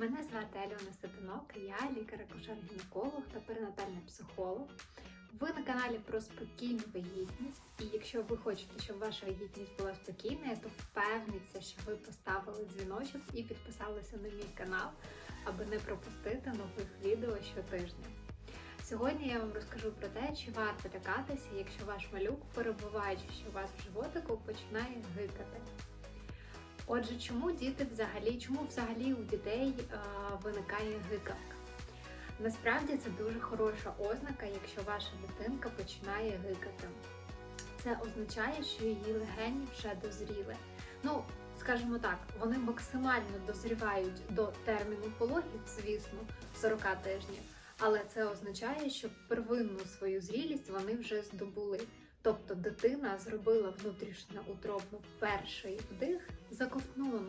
Мене звати Альона Сатинок, я лікар-акушер-гінеколог та перинатальний психолог. Ви на каналі про спокійну вагітність. І якщо ви хочете, щоб ваша вагітність була спокійною, то впевніться, що ви поставили дзвіночок і підписалися на мій канал, аби не пропустити нових відео щотижня. Сьогодні я вам розкажу про те, чи варто лякатися, якщо ваш малюк, перебуваючи що у вас в животику, починає гикати. Отже, чому діти взагалі, чому взагалі у дітей е, виникає гикавка? Насправді це дуже хороша ознака, якщо ваша дитинка починає гикати. Це означає, що її легені вже дозріли. Ну, скажімо так, вони максимально дозрівають до терміну пологів, звісно, 40 тижнів, але це означає, що первинну свою зрілість вони вже здобули. Тобто дитина зробила внутрішньоутробно перший вдих, заковтнула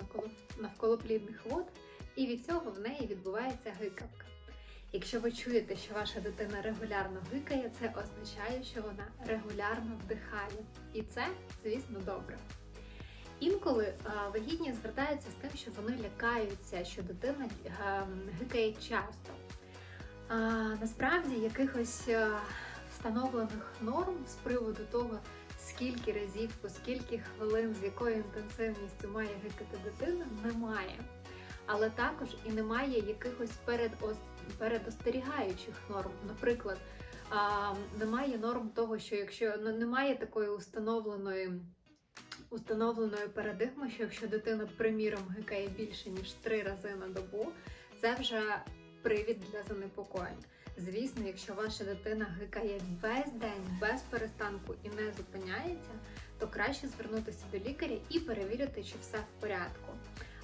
навколо, плідних вод, і від цього в неї відбувається гикавка. Якщо ви чуєте, що ваша дитина регулярно гикає, це означає, що вона регулярно вдихає. І це, звісно, добре. Інколи а, вагітні звертаються з тим, що вони лякаються, що дитина гикає часто. Насправді якихось а, встановлених норм з приводу того, скільки разів, по скільки хвилин, з якою інтенсивністю має гикати дитина, немає. Але також і немає якихось передос... передостерігаючих норм. Наприклад, немає норм того, що якщо ну, немає такої установленої. Установленої парадигми, що якщо дитина, приміром, гикає більше ніж три рази на добу, це вже привід для занепокоєння. Звісно, якщо ваша дитина гикає весь день без перестанку і не зупиняється, то краще звернутися до лікаря і перевірити, чи все в порядку.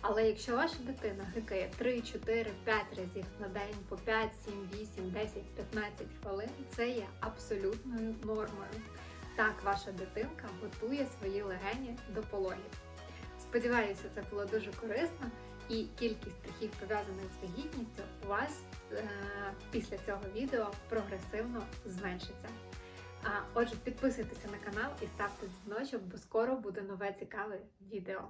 Але якщо ваша дитина гикає 3, 4, 5 разів на день по 5, 7, 8, 10, 15 хвилин, це є абсолютною нормою. Так ваша дитинка готує свої легені до пологів. Сподіваюся, це було дуже корисно і кількість страхів пов'язаних з вагітністю у вас е- після цього відео прогресивно зменшиться. А отже, підписуйтеся на канал і ставте дзвіночок, бо скоро буде нове цікаве відео.